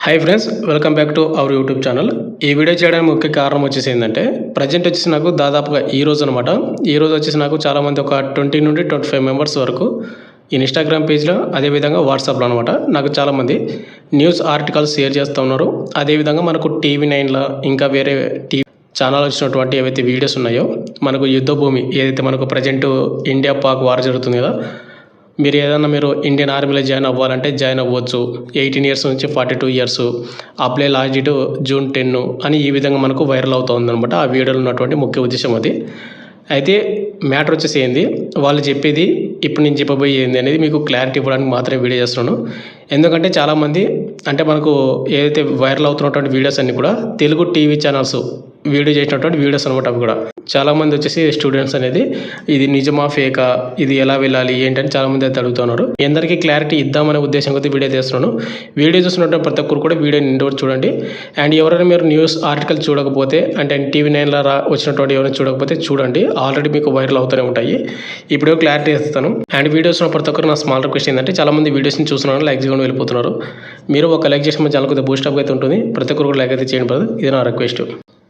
Hi friends welcome back to our YouTube channel ఈ video చేయడానికి ముఖ్య కారణం వచ్చేసి ఏంటంటే ప్రజెంట్ వచ్చేసి నాకు దాదాపుగా ఈ రోజు అనమాట ఈ రోజు వచ్చేసి నాకు చాలామంది ఒక ట్వంటీ నుండి ట్వంటీ ఫైవ్ మెంబర్స్ వరకు ఇన్స్టాగ్రామ్ పేజ్లో అదేవిధంగా వాట్సాప్లో అనమాట నాకు చాలామంది న్యూస్ ఆర్టికల్స్ షేర్ చేస్తూ ఉన్నారు. అదేవిధంగా మనకు టీవీ నైన్లో ఇంకా వేరే టీవీ ఛానల్ వచ్చినటువంటి ఏవైతే వీడియోస్ ఉన్నాయో మనకు యుద్ధ భూమి ఏదైతే మనకు ప్రజెంట్ ఇండియా పాక్ వార్ జరుగుతుంది కదా మీరు ఏదైనా మీరు ఇండియన్ ఆర్మీలో జాయిన్ అవ్వాలంటే జాయిన్ అవ్వచ్చు. ఎయిటీన్ ఇయర్స్ నుంచి forty two years apply last date June ten అని ఈ విధంగా మనకు వైరల్ అవుతుంది అనమాట ఆ వీడియోలో ఉన్నటువంటి ముఖ్య ఉద్దేశం అది. అయితే మ్యాటర్ వచ్చేసి ఏంది? వాళ్ళు చెప్పేది ఇప్పుడు నేను చెప్పబోయేది అనేది మీకు క్లారిటీ ఇవ్వడానికి మాత్రమే వీడియో చేస్తున్నాను. ఎందుకంటే చాలామంది అంటే మనకు ఏదైతే వైరల్ అవుతున్నటువంటి వీడియోస్ అన్నీ కూడా తెలుగు టీవీ ఛానల్స్ వీడియో చేసినటువంటి వీడియోస్ అనమాట అవి కూడా. చాలామంది వచ్చేసి స్టూడెంట్స్ అనేది ఇది నిజమా ఫేకా ఇది ఎలా వెళ్ళాలి ఏంటని చాలామంది అయితే అడుగుతున్నారు ఎందరికీ క్లారిటీ ఇద్దామనే ఉద్దేశం కొద్దీ వీడియో చేస్తున్నాను వీడియో చూస్తున్నటువంటి ప్రతి ఒక్కరు కూడా వీడియో నిండోటి చూడండి. అండ్ ఎవరైనా మీరు న్యూస్ ఆర్టికల్ చూడకపోతే అంటే టీవీ నైన్లో రా వచ్చినటువంటి ఎవరైనా చూడకపోతే చూడండి. ఆల్రెడీ మీకు వైరల్ అవుతూనే ఉంటాయి. ఇప్పుడు క్లారిటీ ఇస్తాను. అండ్ వీడియోస్ ఉన్న ప్రతి ఒక్కరు నా స్మాల్ రిక్వెస్ట్ ఏంటంటే చాలామంది వీడియోస్ని చూస్తున్నాను లైక్ వెళ్ళిపోతున్నారు. మీరు ఒక లైక్ చేసిన మన ఛానల్ కొద్దిగా బూస్టప్ అయితే ఉంటుంది. ప్రతి ఒక్కరు కూడా లైక్ అయితే చేయండి brother. ఇది నా రిక్వెస్ట్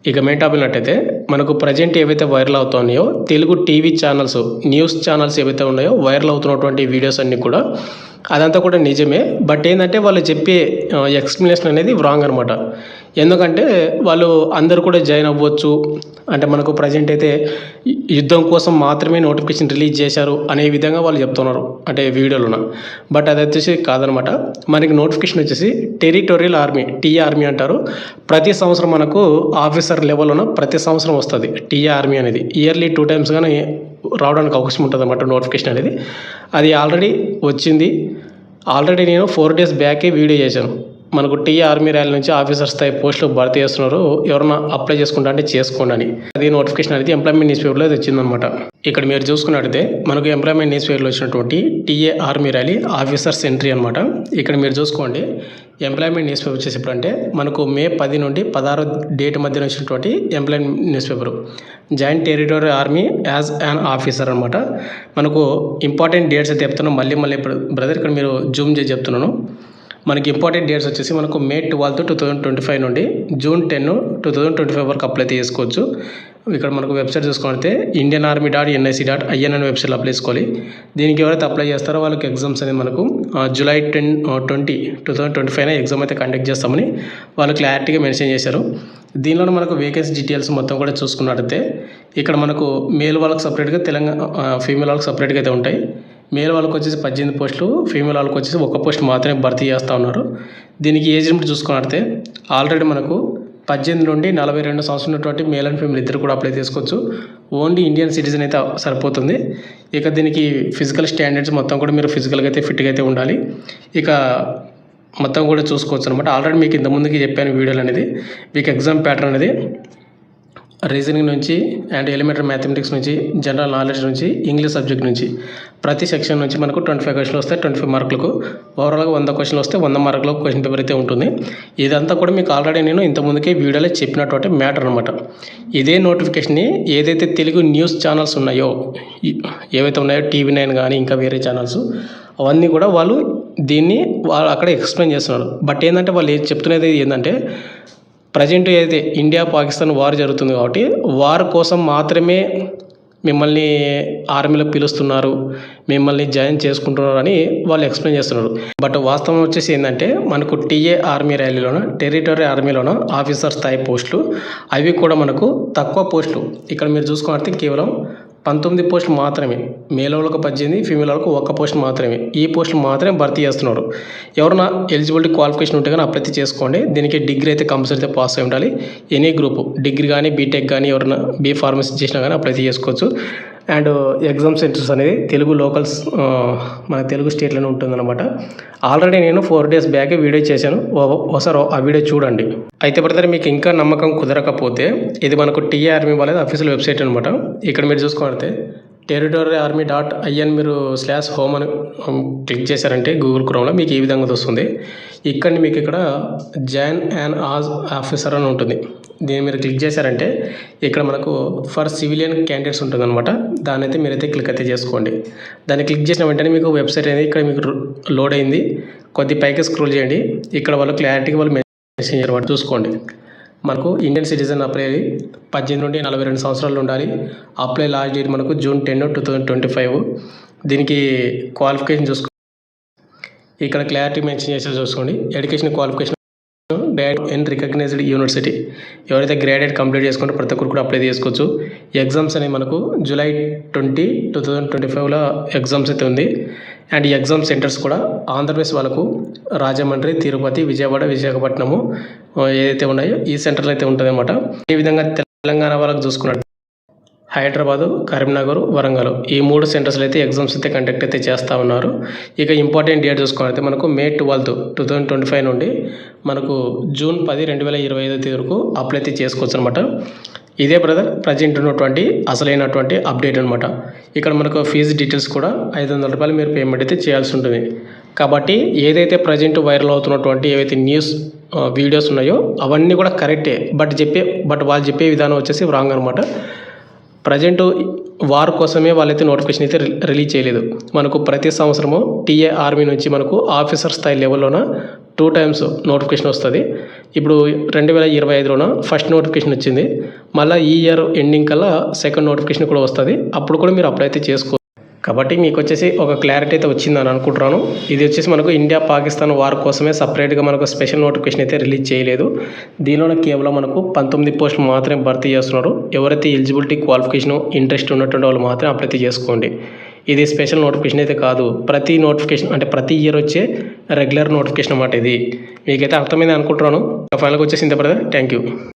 ఇక మెయిన్ టాపిక్ నట్టయితే మనకు ప్రజెంట్ ఏవైతే వైరల్ అవుతున్నాయో Telugu TV channels news channels ఏవైతే ఉన్నాయో వైరల్ అవుతున్నటువంటి వీడియోస్ అన్నీ కూడా అదంతా కూడా నిజమే. బట్ ఏంటంటే వాళ్ళు చెప్పే ఎక్స్ప్లెనేషన్ అనేది రాంగ్ అనమాట ఎందుకంటే వాళ్ళు అందరు కూడా జాయిన్ అవ్వచ్చు. అంటే మనకు ప్రజెంట్ అయితే యుద్ధం కోసం మాత్రమే నోటిఫికేషన్ రిలీజ్ చేశారు అనే విధంగా వాళ్ళు చెప్తున్నారు. అంటే వీడియోలోన. బట్ అది వచ్చేసి కాదనమాట మనకి నోటిఫికేషన్ వచ్చేసి టెరిటోరియల్ ఆర్మీ టీ ఆర్మీ అంటారు. ప్రతి సంవత్సరం మనకు ఆఫీసర్ లెవెల్లోన ప్రతి సంవత్సరం వస్తుంది టీ ఆర్మీ అనేది. ఇయర్లీ టూ టైమ్స్ కానీ రావడానికి అవకాశం ఉంటుంది అన్నమాట నోటిఫికేషన్ అనేది. అది ఆల్రెడీ వచ్చింది. ఆల్రెడీ నేను ఫోర్ డేస్ బ్యాకే వీడియో చేశాను. మనకు టీ ఆర్మీ ర్యాలీ నుంచి ఆఫీసర్ స్థాయి పోస్టులు భర్తీ చేస్తున్నారు. ఎవరన్నా అప్లై చేసుకుంటా అంటే చేసుకోండి అని. అది నోటిఫికేషన్ అనేది ఎంప్లాయ్మెంట్ న్యూస్ పేపర్లో అది వచ్చిందనమాట ఇక్కడ మీరు చూసుకున్నట్టయితే మనకు ఎంప్లాయ్మెంట్ న్యూస్ పేపర్లో వచ్చినటువంటి TA army rally officers entry అనమాట ఇక్కడ మీరు చూసుకోండి. ఎంప్లాయ్మెంట్ న్యూస్ పేపర్ వచ్చేసి ఇప్పుడు అంటే మనకు మే పది నుండి పదహారు డేట్ మధ్యన వచ్చినటువంటి employment news paper joint territory army as an officer అనమాట మనకు ఇంపార్టెంట్ డేట్స్ అయితే చెప్తున్నాను. మళ్ళీ మళ్ళీ ఇప్పుడు బ్రదర్ ఇక్కడ మీరు జూమ్ చేసి చెప్తున్నాను. మనకి ఇంపార్టెంట్ డేట్స్ వచ్చేసి మనకు May twelfth two thousand twenty five నుండి June ten two thousand twenty five వరకు అప్లై చేసుకోవచ్చు. ఇక్కడ మనకు వెబ్సైట్ చూసుకుంటే Indian army dot NIC dot IN అనే వెబ్సైట్లో అప్లై చేసుకోవాలి. దీనికి ఎవరైతే అప్లై చేస్తారో వాళ్ళకి ఎగ్జామ్స్ అనేది మనకు July ten twenty two thousand twenty five exam అయితే కండక్ట్ చేస్తామని వాళ్ళు క్లారిటీగా మెన్షన్ చేశారు. దీనిలో మనకు వేకెన్సీ డీటెయిల్స్ మొత్తం కూడా చూసుకున్నట్టయితే ఇక్కడ మనకు మేల్ వాళ్ళకి సపరేట్గా తెలంగాణ ఫీమేల్ వాళ్ళకి సపరేట్గా అయితే ఉంటాయి. మేల్ వాళ్ళకి వచ్చేసి పద్దెనిమిది పోస్టులు ఫీమేల్ వాళ్ళకి వచ్చేసి ఒక పోస్ట్ మాత్రమే భర్తీ చేస్తూ ఉన్నారు. దీనికి ఏజ్ లిమిట్ చూసుకున్నట్టే ఆల్రెడీ మనకు పద్దెనిమిది నుండి నలభై రెండు సంవత్సరం ఉన్నటువంటి మేల్ అండ్ ఫీమేల్ ఇద్దరు కూడా అప్లై చేసుకోవచ్చు. ఓన్లీ ఇండియన్ సిటిజన్ అయితే సరిపోతుంది. ఇక దీనికి ఫిజికల్ స్టాండర్డ్స్ మొత్తం కూడా మీరు ఫిజికల్గా అయితే ఫిట్గా అయితే ఉండాలి. ఇక మొత్తం కూడా చూసుకోవచ్చు అనమాట ఆల్రెడీ మీకు ఇంత ముందుకి చెప్పాను వీడియోలు అనేది. మీకు ఎగ్జామ్ ప్యాటర్న్ అనేది. రీజనింగ్ నుంచి అండ్ ఎలిమెంటరీ మ్యాథమెటిక్స్ నుంచి జనరల్ నాలెడ్జ్ నుంచి ఇంగ్లీష్ సబ్జెక్ట్ నుంచి. ప్రతి సెక్షన్ నుంచి మనకు ట్వంటీ ఫైవ్ క్వశ్చన్లు వస్తాయి ట్వంటీ ఫైవ్ మార్కులకు. ఓవరాల్గా వంద క్వశ్చన్లు వస్తే వంద మార్కులకు క్వశ్చన్ పేపర్ అయితే ఉంటుంది. ఇదంతా కూడా మీకు ఆల్రెడీ నేను ఇంతకుముందుకే వీడియోలో చెప్పినటువంటి మ్యాటర్ అనమాట ఇదే నోటిఫికేషన్ని ఏదైతే తెలుగు న్యూస్ ఛానల్స్ ఉన్నాయో ఏవైతే ఉన్నాయో టీవీ నైన్ కానీ ఇంకా వేరే ఛానల్స్ అవన్నీ కూడా వాళ్ళు దీన్ని వాళ్ళు అక్కడ ఎక్స్ప్లెయిన్ చేస్తున్నారు. బట్ ఏంటంటే వాళ్ళు ఏది చెప్తున్నది ఏంటంటే ప్రజెంట్ ఏదైతే ఇండియా పాకిస్తాన్ వార్ జరుగుతుంది కాబట్టి వార్ కోసం మాత్రమే మిమ్మల్ని ఆర్మీలో పిలుస్తున్నారు మిమ్మల్ని జాయిన్ చేసుకుంటున్నారు అని వాళ్ళు ఎక్స్ప్లెయిన్ చేస్తున్నారు. బట్ వాస్తవం వచ్చేసి ఏంటంటే మనకు టీఏ ఆర్మీ ర్యాలీలోన టెరిటరీ ఆర్మీలోన ఆఫీసర్ స్థాయి పోస్టులు అవి కూడా మనకు తక్కువ పోస్టులు. ఇక్కడ మీరు చూసుకున్నట్టు కేవలం పంతొమ్మిది పోస్టులు మాత్రమే. మేల్ వాళ్ళకు పద్దెనిమిది ఫీమేల్ వాళ్ళకు ఒక్క పోస్ట్ మాత్రమే. ఈ పోస్టులు మాత్రమే భర్తీ చేస్తున్నారు. ఎవరైనా ఎలిజిబిలిటీ క్వాలిఫికేషన్ ఉంటే కానీ అప్లై చేసుకోండి. దీనికి డిగ్రీ అయితే కంపల్సరీ అయితే పాస్ అయి ఉండాలి. ఎనీ గ్రూప్ డిగ్రీ కానీ బీటెక్ కానీ ఎవరైనా బీ ఫార్మసీ చేసినా కానీ అప్లై చేసుకోవచ్చు. అండ్ ఎగ్జామ్ సెంటర్స్ అనేది తెలుగు లోకల్స్ మన తెలుగు స్టేట్లోనే ఉంటుందన్నమాట. ఆల్రెడీ నేను ఫోర్ డేస్ బ్యాక్ వీడియో చేశాను. ఓ- ఒకసారి ఆ వీడియో చూడండి. అయితే బ్రదర్ మీకు ఇంకా నమ్మకం కుదరకపోతే ఇది మనకు టీఆర్మీ వాళ్ళది అఫీషియల్ వెబ్సైట్ అనమాట ఇక్కడ మీరు చూసుకుంటే టెరిటరీ ఆర్మీ డాట్ ఐఎన్ మీరు స్లాష్ హోమ్ అని um, క్లిక్ చేశారంటే గూగుల్ క్రోమ్లో మీకు ఈ విధంగా వస్తుంది. ఇక్కడ మీకు ఇక్కడ జాన్ అండ్ ఆజ్ ఆఫీసర్ అని ఉంటుంది. దీన్ని మీరు క్లిక్ చేశారంటే ఇక్కడ మనకు ఫర్ సివిలియన్ క్యాండిడేట్స్ ఉంటుందన్నమాట. దాని అయితే మీరైతే క్లిక్ అయితే చేసుకోండి. దాన్ని క్లిక్ చేసిన వెంటనే మీకు వెబ్సైట్ అనేది ఇక్కడ మీకు లోడ్ అయింది. కొద్ది పైకి స్క్రోల్ చేయండి. ఇక్కడ వాళ్ళు క్లారిటీగా వాళ్ళు మెసేజ్ చేయడం చూసుకోండి. మనకు ఇండియన్ సిటిజన్ అప్లై అయ్యి పద్దెనిమిది నుండి నలభై రెండు సంవత్సరాలు ఉండాలి. అప్లై లాస్ట్ డేట్ మనకు June ten two thousand twenty five. దీనికి క్వాలిఫికేషన్ చూసుకో ఇక్కడ క్లారిటీ మెన్షన్ చేసి చూసుకోండి. Education qualification bad in recognised university ఎవరైతే గ్రాడ్యుయేట్ కంప్లీట్ చేసుకుంటే ప్రతి ఒక్కరు కూడా అప్లై చేసుకోవచ్చు. ఎగ్జామ్స్ అనేవి మనకు July twenty two thousand twenty ఫైవ్లో ఎగ్జామ్స్ అయితే ఉంది. అండ్ ఈ ఎగ్జామ్ సెంటర్స్ కూడా ఆంధ్రప్రదేశ్ వాళ్ళకు రాజమండ్రి తిరుపతి విజయవాడ విశాఖపట్నము ఏదైతే ఉన్నాయో ఈ సెంటర్లు అయితే ఉంటుందన్నమాట. ఈ విధంగా తెలంగాణ వాళ్ళకి చూసుకున్నట్టు హైదరాబాదు కరీంనగర్ వరంగల్. ఈ మూడు సెంటర్స్లో అయితే ఎగ్జామ్స్ అయితే కండక్ట్ అయితే చేస్తూ ఉన్నారు. ఇక ఇంపార్టెంట్ డేట్ చూసుకోవాలంటే మనకు May twelfth two thousand twenty five నుండి మనకు జూన్ పది రెండు వేల ఇరవై ఐదో తేదీ వరకు అప్లై అయితే చేసుకోవచ్చు అనమాట ఇదే బ్రదర్ ప్రజెంట్ ఉన్నటువంటి అసలైనటువంటి అప్డేట్ అనమాట ఇక్కడ మనకు ఫీజు డీటెయిల్స్ కూడా ఐదు వందల రూపాయలు మీరు పేమెంట్ అయితే చేయాల్సి ఉంటుంది. కాబట్టి ఏదైతే ప్రజెంట్ వైరల్ అవుతున్నటువంటి ఏవైతే న్యూస్ వీడియోస్ ఉన్నాయో అవన్నీ కూడా కరెక్టే. బట్ చెప్పే బట్ వాళ్ళు చెప్పే విధానం వచ్చేసి రాంగ్ అనమాట ప్రజెంట్ వార్ కోసమే వాళ్ళైతే నోటిఫికేషన్ అయితే రి- రిలీజ్ చేయలేదు. మనకు ప్రతి సంవత్సరము టీఏ ఆర్మీ నుంచి మనకు ఆఫీసర్ స్థాయి లెవెల్లోన టూ టైమ్స్ నోటిఫికేషన్ వస్తుంది. ఇప్పుడు రెండు వేల ఇరవై ఐదులోన ఫస్ట్ నోటిఫికేషన్ వచ్చింది. మళ్ళీ ఈ ఇయర్ ఎండింగ్ కల్లా సెకండ్ నోటిఫికేషన్ కూడా వస్తుంది. అప్పుడు కూడా మీరు అప్లై అయితే చేసుకో కాబట్టి మీకు వచ్చేసి ఒక క్లారిటీ అయితే వచ్చిందని అనుకుంటున్నాను. ఇది వచ్చేసి మనకు ఇండియా పాకిస్తాన్ వార్ కోసమే సపరేట్గా మనకు స్పెషల్ నోటిఫికేషన్ అయితే రిలీజ్ చేయలేదు. దీనిలో కేవలం మనకు పంతొమ్మిది పోస్టులు మాత్రమే భర్తీ చేస్తున్నారు. ఎవరైతే ఎలిజిబిలిటీ క్వాలిఫికేషన్ ఇంట్రెస్ట్ ఉన్నటువంటి వాళ్ళు మాత్రమే అప్లై చేసుకోండి. ఇది స్పెషల్ నోటిఫికేషన్ అయితే కాదు. ప్రతి నోటిఫికేషన్ అంటే ప్రతి ఇయర్ వచ్చే రెగ్యులర్ నోటిఫికేషన్ అన్నమాట ఇది. మీకైతే అర్థమైంది అనుకుంటున్నాను. ఫైనల్గా వచ్చేసింది బ్రదర్ థ్యాంక్ యూ